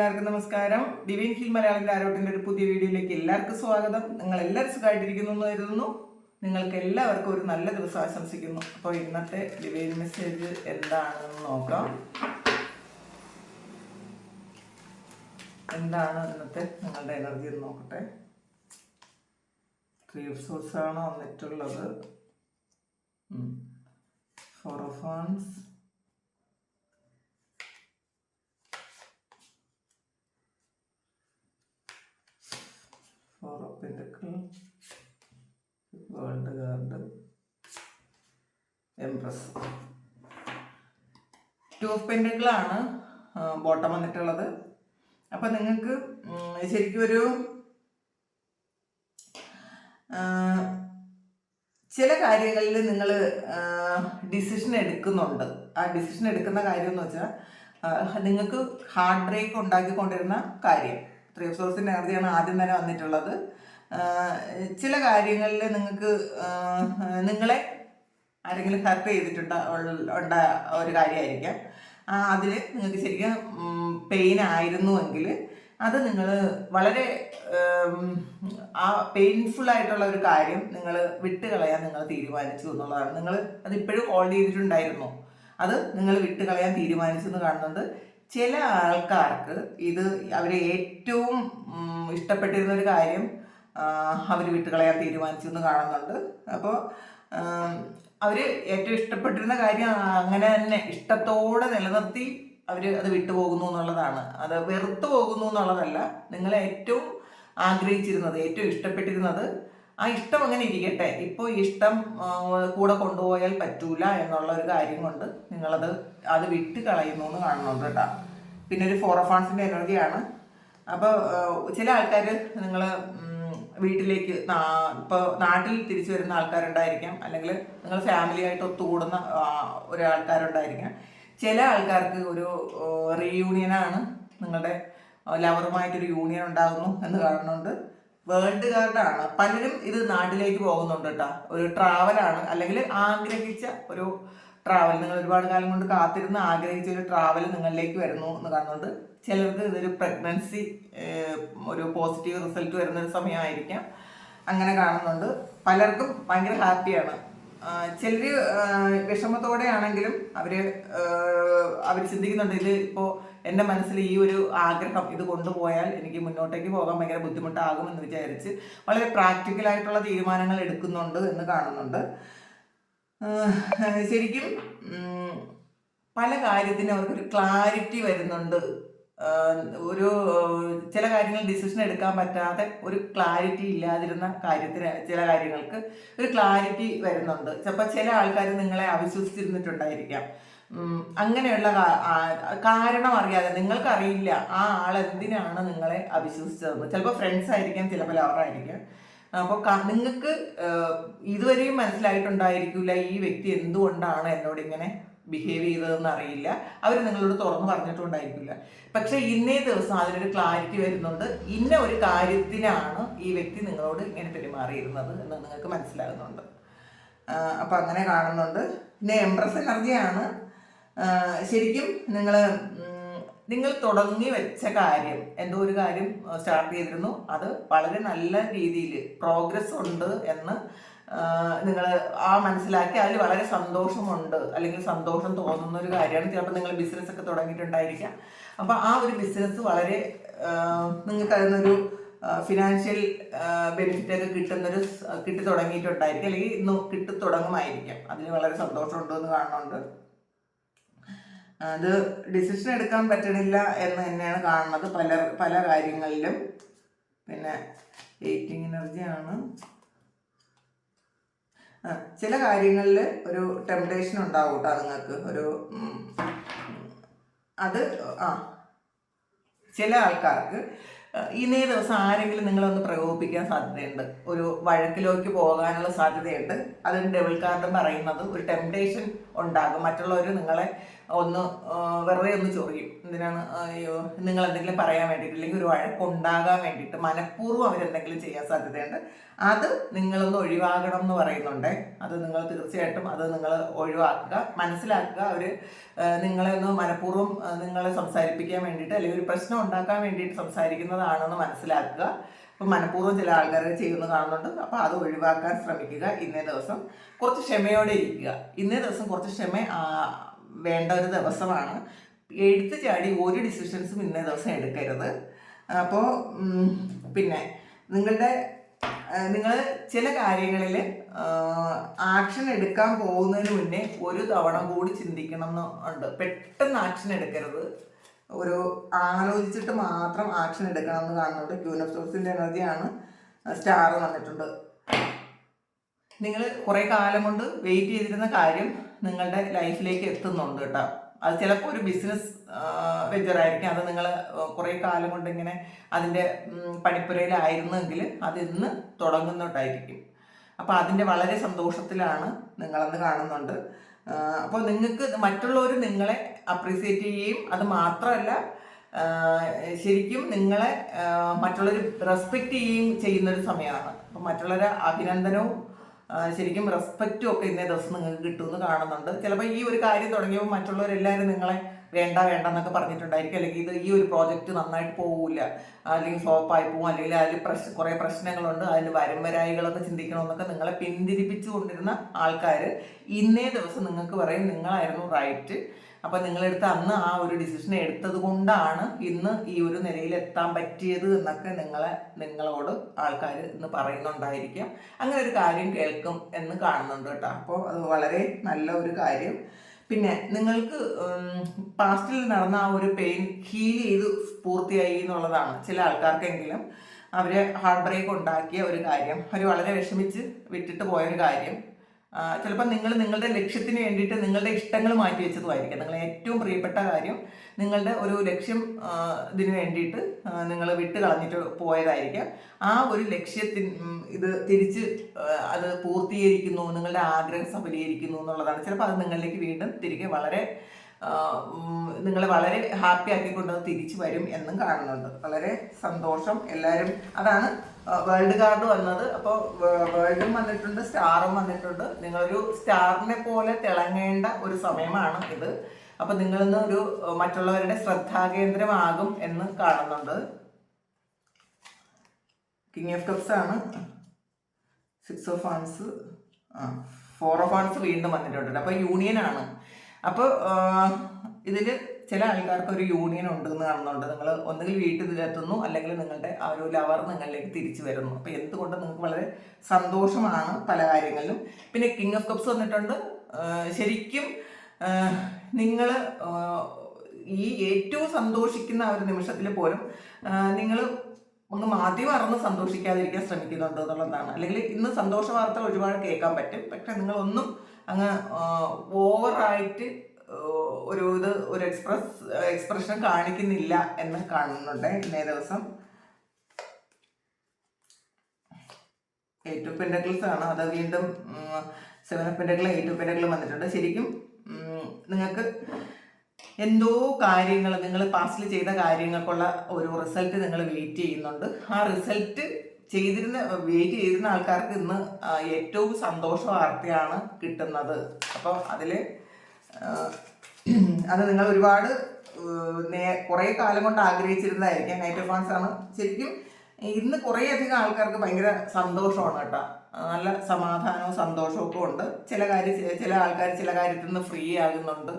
എല്ലാവർക്കും നമസ്കാരം. Divine hill Malayalam ആരോട്ടിന്റെ ഒരു പുതിയ വീഡിയോയിലേക്ക് എല്ലാവർക്കും സ്വാഗതം. നിങ്ങൾ എല്ലാവരും സുഖമായിട്ടിരിക്കുന്നു എന്ന് കരുതുന്നു. നിങ്ങൾക്ക് എല്ലാവർക്കും ഒരു നല്ല ദിവസം ആശംസിക്കുന്നു. അപ്പോൾ ഇന്നത്തെ ഡിവൈൻ മെസ്സേജ് എന്താണെന്ന് നോക്കാം. എന്താണ് ഇന്നത്തെ നിങ്ങളുടെ എനർജി എന്ന് നോക്കട്ടെ. ത്രീ ഓഫ് സോഴ്സ് ആണ് വന്നിട്ടുള്ളത് four of pentacle world card empress two of പെന്റക്കിളാണ് bottom വന്നിട്ടുള്ളത്. അപ്പം നിങ്ങൾക്ക് ശരിക്കും ഒരു ചില കാര്യങ്ങളിൽ നിങ്ങൾ ഡിസിഷൻ എടുക്കുന്നുണ്ട്. ആ ഡിസിഷൻ എടുക്കുന്ന കാര്യം എന്ന് വെച്ചാൽ നിങ്ങൾക്ക് ഹാർഡ് ബ്രേക്ക് ഉണ്ടാക്കിക്കൊണ്ടിരുന്ന കാര്യം. ത്രീ സോഴ്സിന്റെ എനർജിയാണ് ആദ്യം തന്നെ വന്നിട്ടുള്ളത്. ചില കാര്യങ്ങളിൽ നിങ്ങൾക്ക് നിങ്ങളെ ആരെങ്കിലും ഹെൽപ്പ് ചെയ്തിട്ടുണ്ട് ഉണ്ട ഒരു കാര്യമായിരിക്കാം. അതിൽ നിങ്ങൾക്ക് ശരിക്കും പെയിൻ ആയിരുന്നുവെങ്കിൽ അത് നിങ്ങൾ വളരെ ആ പെയിൻഫുൾ ആയിട്ടുള്ള ഒരു കാര്യം നിങ്ങൾ വിട്ടുകളയാൻ നിങ്ങൾ തീരുമാനിച്ചു എന്നുള്ളതാണ്. നിങ്ങൾ അത് ഇപ്പോഴും ഹോൾഡ് ചെയ്തിട്ടുണ്ടായിരുന്നു. അത് നിങ്ങൾ വിട്ടുകളയാൻ തീരുമാനിച്ചു എന്ന് കാണുന്നുണ്ട്. ചില ആൾക്കാർക്ക് ഇത് അവരെ ഏറ്റവും ഇഷ്ടപ്പെട്ടിരുന്ന ഒരു കാര്യം അവർ വിട്ടുകളയാൻ തീരുമാനിച്ചു എന്ന് കാണുന്നുണ്ട്. അപ്പോൾ അവർ ഏറ്റവും ഇഷ്ടപ്പെട്ടിരുന്ന കാര്യം അങ്ങനെ തന്നെ ഇഷ്ടത്തോടെ നിലനിർത്തി അവർ അത് വിട്ടുപോകുന്നു എന്നുള്ളതാണ്. അത് വെറുത്തു പോകുന്നു എന്നുള്ളതല്ല. നിങ്ങൾ ഏറ്റവും ആഗ്രഹിച്ചിരുന്നത് ഏറ്റവും ഇഷ്ടപ്പെട്ടിരുന്നത് ആ ഇഷ്ടം അങ്ങനെ ഇരിക്കട്ടെ. ഇപ്പോൾ ഇഷ്ടം കൂടെ കൊണ്ടുപോയാൽ പറ്റൂല എന്നുള്ള ഒരു കാര്യം കൊണ്ട് നിങ്ങളത് അത് വിട്ട് കളയുന്നു എന്ന് കാണുന്നുണ്ട് കേട്ടോ. പിന്നെ ഒരു ഫോറഫാൺസിന്റെ എനർജിയാണ് അപ്പോൾ ചില ആൾക്കാർ നിങ്ങൾ വീട്ടിലേക്ക് ഇപ്പോൾ നാട്ടിൽ തിരിച്ചു വരുന്ന ആൾക്കാരുണ്ടായിരിക്കാം. അല്ലെങ്കിൽ നിങ്ങൾ ഫാമിലി ആയിട്ട് ഒത്തുകൂടുന്ന ഒരാൾക്കാരുണ്ടായിരിക്കാം. ചില ആൾക്കാർക്ക് ഒരു റീയൂണിയനാണ് നിങ്ങളുടെ ലവറുമായിട്ടൊരു യൂണിയൻ ഉണ്ടാകുന്നു എന്ന് കാണുന്നുണ്ട്. വേൾഡ് കാർഡാണ്. പലരും ഇത് നാട്ടിലേക്ക് പോകുന്നുണ്ട് കേട്ടോ. ഒരു ട്രാവലാണ് അല്ലെങ്കിൽ ആഗ്രഹിച്ച ഒരു ട്രാവൽ നിങ്ങൾ ഒരുപാട് കാലം കൊണ്ട് കാത്തിരുന്ന് ആഗ്രഹിച്ച ഒരു ട്രാവൽ നിങ്ങളിലേക്ക് വരുന്നു എന്ന് കാണുന്നുണ്ട് ചിലർക്ക് ഇതൊരു പ്രഗ്നൻസി ഒരു പോസിറ്റീവ് റിസൾട്ട് വരുന്ന ഒരു സമയമായിരിക്കാം. അങ്ങനെ കാണുന്നുണ്ട്. പലർക്കും ഭയങ്കര ഹാപ്പിയാണ് ചിലർ വിഷമത്തോടെ ആണെങ്കിലും അവർ അവർ ചിന്തിക്കുന്നുണ്ട് ഇത് ഇപ്പോൾ എന്റെ മനസ്സിൽ ഈ ഒരു ആഗ്രഹം ഇത് കൊണ്ടുപോയാൽ എനിക്ക് മുന്നോട്ടേക്ക് പോകാൻ ഭയങ്കര ബുദ്ധിമുട്ടാകുമെന്ന് വിചാരിച്ച് വളരെ പ്രാക്ടിക്കലായിട്ടുള്ള തീരുമാനങ്ങൾ എടുക്കുന്നുണ്ട് എന്ന് കാണുന്നുണ്ട്. ശരിക്കും പല കാര്യത്തിനും അവർക്കൊരു ക്ലാരിറ്റി വരുന്നുണ്ട്. ഒരു ചില കാര്യങ്ങൾ ഡിസിഷൻ എടുക്കാൻ പറ്റാതെ ഒരു ക്ലാരിറ്റി ഇല്ലാതിരുന്ന കാര്യത്തിന് ചില കാര്യങ്ങൾക്ക് ഒരു ക്ലാരിറ്റി വരുന്നുണ്ട്. ചിലപ്പോൾ ചില ആൾക്കാർ നിങ്ങളെ അവിശ്വസിച്ചിരുന്നിട്ടുണ്ടായിരിക്കാം. അങ്ങനെയുള്ള കാരണം അറിയാതെ നിങ്ങൾക്കറിയില്ല ആ ആൾ എന്തിനാണ് നിങ്ങളെ അവിശ്വസിച്ചതെന്ന്. ചിലപ്പോൾ ഫ്രണ്ട്സ് ആയിരിക്കാം ചിലപ്പോൾ ലവറായിരിക്കാം അപ്പോൾ നിങ്ങൾക്ക് ഇതുവരെയും മനസ്സിലായിട്ടുണ്ടായിരിക്കില്ല ഈ വ്യക്തി എന്തുകൊണ്ടാണ് എന്നോട് ഇങ്ങനെ ബിഹേവ് ചെയ്തതെന്ന് അറിയില്ല. അവർ നിങ്ങളോട് തുറന്നു പറഞ്ഞിട്ടുണ്ടായിരിക്കില്ല. പക്ഷെ ഇന്നേ ദിവസം അതിനൊരു ക്ലാരിറ്റി വരുന്നുണ്ട്. ഇന്ന ഒരു കാര്യത്തിനാണ് ഈ വ്യക്തി നിങ്ങളോട് ഇങ്ങനെ പെരുമാറിയിരുന്നത് എന്ന് നിങ്ങൾക്ക് മനസ്സിലാകുന്നുണ്ട്. അപ്പം അങ്ങനെ കാണുന്നുണ്ട്. പിന്നെ എംപ്രസ് എനർജിയാണ് ശരിക്കും നിങ്ങൾ നിങ്ങൾ തുടങ്ങി വെച്ച കാര്യം എന്തോ ഒരു കാര്യം സ്റ്റാർട്ട് ചെയ്തിരുന്നു. അത് വളരെ നല്ല രീതിയിൽ പ്രോഗ്രസ് ഉണ്ട് എന്ന് നിങ്ങൾ ആ മനസ്സിലാക്കി അതിൽ വളരെ സന്തോഷമുണ്ട്. അല്ലെങ്കിൽ സന്തോഷം തോന്നുന്ന ഒരു കാര്യമാണ്. ചിലപ്പോൾ നിങ്ങൾ ബിസിനസ് ഒക്കെ തുടങ്ങിയിട്ടുണ്ടായിരിക്കാം. അപ്പോൾ ആ ഒരു ബിസിനസ് വളരെ നിങ്ങൾക്ക് അതിനൊരു ഫിനാൻഷ്യൽ ബെനിഫിറ്റ് ഒക്കെ കിട്ടുന്നൊരു കിട്ടി തുടങ്ങിയിട്ടുണ്ടായിരിക്കും. അല്ലെങ്കിൽ ഇന്ന് കിട്ടി തുടങ്ങുമായിരിക്കാം. അതിന് വളരെ സന്തോഷമുണ്ട് എന്ന് കാണുന്നുണ്ട്. അത് ഡിസിഷൻ എടുക്കാൻ പറ്റണില്ല എന്ന് തന്നെയാണ് കാണുന്നത് പല പല കാര്യങ്ങളിലും. പിന്നെ എയ്റ്റിംഗ് എനർജിയാണ് ചില കാര്യങ്ങളിൽ ഒരു ടെംപ്ടേഷൻ ഉണ്ടാവും കേട്ടോ നിങ്ങൾക്ക് ഒരു അത് ആ ചില ആൾക്കാർക്ക് ഇന്നേ ദിവസം ആരെങ്കിലും നിങ്ങളൊന്ന് പ്രകോപിപ്പിക്കാൻ സാധ്യതയുണ്ട്. ഒരു വഴക്കിലേക്ക് പോകാനുള്ള സാധ്യതയുണ്ട്. അതിന് ഡബിൾ കാർഡ് പറയുന്നത് ഒരു ടെംപ്ടേഷൻ ഉണ്ടാകും. മറ്റുള്ളവർ നിങ്ങളെ ഒന്ന് വെറുതെ ഒന്ന് ചൊറിയും. എന്തിനാണ് നിങ്ങൾ എന്തെങ്കിലും പറയാൻ വേണ്ടിയിട്ട് അല്ലെങ്കിൽ ഒരു വഴക്കുണ്ടാകാൻ വേണ്ടിയിട്ട് മനഃപൂർവം അവരെന്തെങ്കിലും ചെയ്യാൻ സാധ്യതയുണ്ട്. അത് നിങ്ങളൊന്ന് ഒഴിവാകണം എന്ന് പറയുന്നുണ്ട്. അത് നിങ്ങൾ തീർച്ചയായിട്ടും അത് നിങ്ങൾ ഒഴിവാക്കുക. മനസ്സിലാക്കുക അവർ നിങ്ങളെ ഒന്ന് മനഃപൂർവം നിങ്ങളെ സംസാരിപ്പിക്കാൻ വേണ്ടിയിട്ട് അല്ലെങ്കിൽ ഒരു പ്രശ്നം ഉണ്ടാക്കാൻ വേണ്ടിയിട്ട് സംസാരിക്കുന്നതാണെന്ന് മനസ്സിലാക്കുക. അപ്പം മനഃപൂർവം ചില ആൾക്കാർ ചെയ്യുന്നത് കാണുന്നുണ്ട്. അപ്പോൾ അത് ഒഴിവാക്കാൻ ശ്രമിക്കുക ഇന്നേ ദിവസം. കുറച്ച് ക്ഷമയോടെ ഇരിക്കുക. ഇന്നേ ദിവസം കുറച്ച് ക്ഷമ വേണ്ട ഒരു ദിവസമാണ്. എഴുത്ത് ചാടി ഒരു ഡിസിഷൻസും ഇന്നേ ദിവസം എടുക്കരുത്. അപ്പോൾ പിന്നെ നിങ്ങളുടെ നിങ്ങൾ ചില കാര്യങ്ങളിൽ ആക്ഷൻ എടുക്കാൻ പോകുന്നതിന് മുന്നേ ഒരു തവണ കൂടി ചിന്തിക്കണം എന്ന് ഉണ്ട്. പെട്ടെന്ന് ആക്ഷൻ എടുക്കരുത്. ഒരു ആലോചിച്ചിട്ട് മാത്രം ആക്ഷൻ എടുക്കണം എന്ന് കാണുന്നുണ്ട്. ക്യൂൻ ഓഫ് സോഴ്സിന്റെ എനർജിയാണ് സ്റ്റാർ വന്നിട്ടുണ്ട്. നിങ്ങൾ കുറേ കാലം കൊണ്ട് വെയിറ്റ് ചെയ്തിരുന്ന കാര്യം നിങ്ങളുടെ ലൈഫിലേക്ക് എത്തുന്നുണ്ട് കേട്ടോ അത് ചിലപ്പോൾ ഒരു ബിസിനസ് വെഞ്ചറായിരിക്കും. അത് നിങ്ങൾ കുറേ കാലം കൊണ്ട് ഇങ്ങനെ അതിന്റെ പണിപ്പുരയിലായിരുന്നെങ്കിൽ അത് ഇന്ന് തുടങ്ങുന്നോട്ടായിരിക്കും അപ്പോൾ അതിന്റെ വളരെ സന്തോഷത്തിലാണ് നിങ്ങളെന്ന് കാണുന്നുണ്ട്. അപ്പോൾ നിങ്ങൾക്ക് മറ്റുള്ളവർ നിങ്ങളെ അപ്രീസിയേറ്റ് ചെയ്യുകയും അത് മാത്രമല്ല ശരിക്കും നിങ്ങളെ മറ്റുള്ളവർ റെസ്പെക്റ്റ് ചെയ്യുകയും ചെയ്യുന്നൊരു സമയമാണ്. അപ്പം മറ്റുള്ളവരെ അഭിനന്ദനവും ശരിക്കും റെസ്പെക്റ്റും ഒക്കെ ഇന്നേ ദിവസം നിങ്ങൾക്ക് കിട്ടുമെന്ന് കാണുന്നുണ്ട്. ചിലപ്പോൾ ഈ ഒരു കാര്യം തുടങ്ങിയപ്പോൾ മറ്റുള്ളവരെല്ലാവരും നിങ്ങളെ വേണ്ട വേണ്ട എന്നൊക്കെ പറഞ്ഞിട്ടുണ്ടായിരിക്കും. അല്ലെങ്കിൽ ഇത് ഈ ഒരു പ്രോജക്റ്റ് നന്നായിട്ട് പോകില്ല അല്ലെങ്കിൽ ഫ്ലോപ്പായി പോകും അല്ലെങ്കിൽ അതിൽ പ്രശ്ന കുറേ പ്രശ്നങ്ങളുണ്ട്. അതിന് വരുംവരായികളൊക്കെ ചിന്തിക്കണമെന്നൊക്കെ നിങ്ങളെ പിന്തിരിപ്പിച്ചു കൊണ്ടിരുന്ന ആൾക്കാർ ഇന്നേ ദിവസം നിങ്ങൾക്ക് പറയും നിങ്ങളായിരുന്നു റൈറ്റ് അപ്പം നിങ്ങളെടുത്ത് അന്ന് ആ ഒരു ഡിസിഷൻ എടുത്തത് കൊണ്ടാണ് ഇന്ന് ഈ ഒരു നിലയിൽ എത്താൻ പറ്റിയത് എന്നൊക്കെ നിങ്ങളെ നിങ്ങളോട് ആൾക്കാർ ഇന്ന് പറയുന്നുണ്ടായിരിക്കാം. അങ്ങനെ ഒരു കാര്യം കേൾക്കും എന്ന് കാണുന്നുണ്ട് കേട്ടോ. അപ്പോൾ അത് വളരെ നല്ല ഒരു കാര്യം. പിന്നെ നിങ്ങൾക്ക് പാസ്റ്റിൽ നടന്ന ആ ഒരു പെയിൻ ഹീൽ ചെയ്ത് പൂർത്തിയായി എന്നുള്ളതാണ് ചില ആൾക്കാർക്കെങ്കിലും അവരെ ഹാർട്ട് ബ്രേക്ക് ഉണ്ടാക്കിയ ഒരു കാര്യം. അവർ വളരെ വിഷമിച്ച് വിട്ടിട്ട് പോയൊരു കാര്യം. ചിലപ്പോൾ നിങ്ങൾ നിങ്ങളുടെ ലക്ഷ്യത്തിന് വേണ്ടിയിട്ട് നിങ്ങളുടെ ഇഷ്ടങ്ങൾ മാറ്റി വെച്ചതുമായിരിക്കും. നിങ്ങൾ ഏറ്റവും പ്രിയപ്പെട്ട കാര്യം നിങ്ങളുടെ ഒരു ലക്ഷ്യം ഇതിന് വേണ്ടിയിട്ട് നിങ്ങൾ വിട്ട് കളഞ്ഞിട്ട് പോയതായിരിക്കാം. ആ ഒരു ലക്ഷ്യത്തിന് ഇത് തിരിച്ച് അത് പൂർത്തീകരിക്കുന്നു നിങ്ങളുടെ ആഗ്രഹം സഫലീകരിക്കുന്നു എന്നുള്ളതാണ്. ചിലപ്പോൾ അത് നിങ്ങളിലേക്ക് വീണ്ടും തിരികെ വളരെ നിങ്ങളെ വളരെ ഹാപ്പി ആക്കിക്കൊണ്ട് തിരിച്ചു വരും എന്നും കാണുന്നുണ്ട്. വളരെ സന്തോഷം എല്ലാവരും. അതാണ് വേൾഡ് കാർഡ് വന്നത്. അപ്പോൾ വേൾഡും വന്നിട്ടുണ്ട് സ്റ്റാറും വന്നിട്ടുണ്ട്. നിങ്ങളൊരു സ്റ്റാറിനെ പോലെ തിളങ്ങേണ്ട ഒരു സമയമാണ് ഇത്. അപ്പോൾ നിങ്ങളിന്ന് ഒരു മറ്റുള്ളവരുടെ ശ്രദ്ധാകേന്ദ്രമാകും എന്ന് കാണുന്നുണ്ട്. കിങ് ഓഫ് കപ്സ് ആണ്. സിക്സ് ഓഫ് ആൺസ് ആ ഫോർ ഓഫ് ആൺസ് വീണ്ടും വന്നിട്ടുണ്ട്. അപ്പോൾ യൂണിയൻ ആണ്. അപ്പോൾ ഇതിൽ ചില ആൾക്കാർക്ക് ഒരു യൂണിയൻ ഉണ്ടെന്ന് കാണുന്നുണ്ട്. നിങ്ങൾ ഒന്നുകിൽ വീട്ടിൽ വീട്ടിലെത്തുന്നു അല്ലെങ്കിൽ നിങ്ങളുടെ ആ ഒരു ലവർ നിങ്ങളിലേക്ക് തിരിച്ചു വരുന്നു. അപ്പോൾ എന്തുകൊണ്ട് നിങ്ങൾക്ക് വളരെ സന്തോഷമാണ് പല കാര്യങ്ങളിലും. പിന്നെ കിങ് ഓഫ് കപ്സ് വന്നിട്ടുണ്ട്. ശരിക്കും നിങ്ങൾ ഈ ഏറ്റവും സന്തോഷിക്കുന്ന ആ ഒരു നിമിഷത്തിൽ പോലും നിങ്ങൾ ഒന്ന് മാറ്റി മറന്ന് സന്തോഷിക്കാതിരിക്കാൻ ശ്രമിക്കുന്നുണ്ട് എന്നുള്ളതാണ്. അല്ലെങ്കിൽ ഇന്ന് സന്തോഷ വാർത്തകൾ ഒരുപാട് കേൾക്കാൻ പറ്റും. പക്ഷെ നിങ്ങളൊന്നും അങ്ങ് ഓവറായിട്ട് ഒരു ഇത് ഒരു എക്സ്പ്രസ് എക്സ്പ്രഷൻ കാണിക്കുന്നില്ല എന്ന് കാണുന്നുണ്ട് ഇന്നേ ദിവസം. എയ്റ്റ് ഓഫ് പെൻഡക്കിൾസ് ആണ്. അത് വീണ്ടും സെവൻ ഓഫ് പെൻഡക്കിൾ എയ്റ്റ് വന്നിട്ടുണ്ട്. ശരിക്കും നിങ്ങൾക്ക് എന്തോ കാര്യങ്ങൾ നിങ്ങൾ പാസ്റ്റിൽ ചെയ്ത കാര്യങ്ങൾക്കുള്ള ഒരു റിസൾട്ട് നിങ്ങൾ വെയിറ്റ് ചെയ്യുന്നുണ്ട്. ആ റിസൾട്ട് ചെയ്തിരുന്ന വെയിറ്റ് ചെയ്തിരുന്ന ആൾക്കാർക്ക് ഇന്ന് ഏറ്റവും സന്തോഷ വാർത്തയാണ് കിട്ടുന്നത്. അപ്പം അതിൽ അത് നിങ്ങൾ ഒരുപാട് നേ കുറേ കാലം കൊണ്ട് ആഗ്രഹിച്ചിരുന്നതായിരിക്കാം. നൈറ്റ് ഓഫ് ആണ്. ശരിക്കും ഇന്ന് കുറേ അധികം ആൾക്കാർക്ക് ഭയങ്കര സന്തോഷമാണ് കേട്ടോ. നല്ല സമാധാനവും സന്തോഷവും ഒക്കെ ഉണ്ട്. ചില കാര്യം ചില ആൾക്കാർ ചില കാര്യത്തിൽ നിന്ന് ഫ്രീ ആകുന്നുണ്ട്.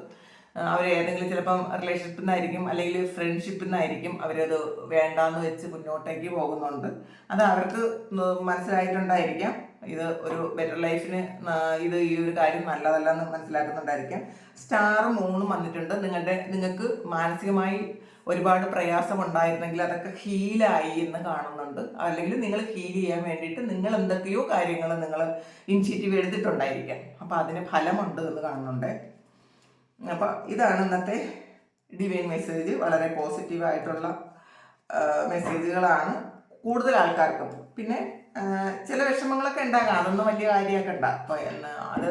അവർ ഏതെങ്കിലും ചിലപ്പം റിലേഷൻഷിപ്പിൽ നിന്നായിരിക്കും അല്ലെങ്കിൽ ഫ്രണ്ട്ഷിപ്പിൽ നിന്നായിരിക്കും അവരത് വേണ്ടാന്ന് വെച്ച് മുന്നോട്ടേക്ക് പോകുന്നുണ്ട്. അത് അവർക്ക് മനസ്സിലായിട്ടുണ്ടായിരിക്കാം. ഇത് ഒരു ബെറ്റർ ലൈഫിന് ഇത് ഈ ഒരു കാര്യം നല്ലതല്ല എന്ന് മനസ്സിലാക്കുന്നുണ്ടായിരിക്കാം. സ്റ്റാർ മൂന്നും വന്നിട്ടുണ്ട്. നിങ്ങളുടെ നിങ്ങൾക്ക് മാനസികമായി ഒരുപാട് പ്രയാസം ഉണ്ടായിരുന്നെങ്കിൽ അതൊക്കെ ഹീലായി എന്ന് കാണുന്നുണ്ട്. അല്ലെങ്കിൽ നിങ്ങൾ ഹീൽ ചെയ്യാൻ വേണ്ടിയിട്ട് നിങ്ങൾ എന്തൊക്കെയോ കാര്യങ്ങൾ നിങ്ങൾ ഇനിഷ്യേറ്റീവ് എടുത്തിട്ടുണ്ടായിരിക്കാം. അപ്പോൾ അതിന് ഫലമുണ്ട് എന്ന് കാണുന്നുണ്ട്. അപ്പോൾ ഇതാണ് ഇന്നത്തെ ഡിവൈൻ മെസ്സേജ് വളരെ പോസിറ്റീവ് ആയിട്ടുള്ള മെസ്സേജുകളാണ് കൂടുതൽ ആൾക്കാർക്കും. പിന്നെ ചില വിഷമങ്ങളൊക്കെ ഉണ്ടാകാം. അതൊന്നും വലിയ കാര്യമൊക്കെ അപ്പോൾ എന്ന് അത്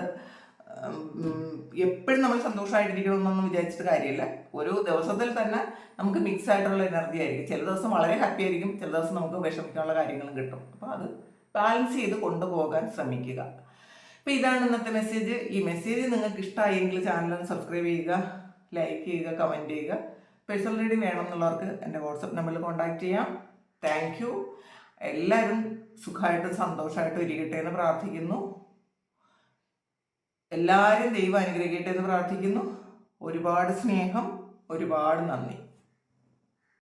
എപ്പോഴും നമ്മൾ സന്തോഷമായിട്ടിരിക്കണമെന്നൊന്നും വിചാരിച്ചിട്ട് കാര്യമില്ല. ഒരു ദിവസത്തിൽ തന്നെ നമുക്ക് മിക്സ് ആയിട്ടുള്ള എനർജി ആയിരിക്കും. ചില ദിവസം വളരെ ഹാപ്പി ആയിരിക്കും. ചില ദിവസം നമുക്ക് വിഷമിക്കാനുള്ള കാര്യങ്ങളും കിട്ടും. അപ്പോൾ അത് ബാലൻസ് ചെയ്ത് കൊണ്ടുപോകാൻ ശ്രമിക്കുക. അപ്പോൾ ഇതാണ് ഇന്നത്തെ മെസ്സേജ് ഈ മെസ്സേജ് നിങ്ങൾക്ക് ഇഷ്ടമായെങ്കിൽ ചാനൽ സബ്സ്ക്രൈബ് ചെയ്യുക ലൈക്ക് ചെയ്യുക കമന്റ് ചെയ്യുക. പേഴ്സണൽ റീഡിംഗ് വേണമെന്നുള്ളവർക്ക് എന്റെ വാട്സപ്പ് നമ്പറിൽ കോൺടാക്ട് ചെയ്യാം. താങ്ക് യു എല്ലാവരും സുഖമായിട്ടും സന്തോഷമായിട്ടും ഇരിക്കട്ടെ എന്ന് പ്രാർത്ഥിക്കുന്നു. എല്ലാവരും ദൈവം അനുഗ്രഹിക്കട്ടെ എന്ന് പ്രാർത്ഥിക്കുന്നു. ഒരുപാട് സ്നേഹം ഒരുപാട് നന്ദി.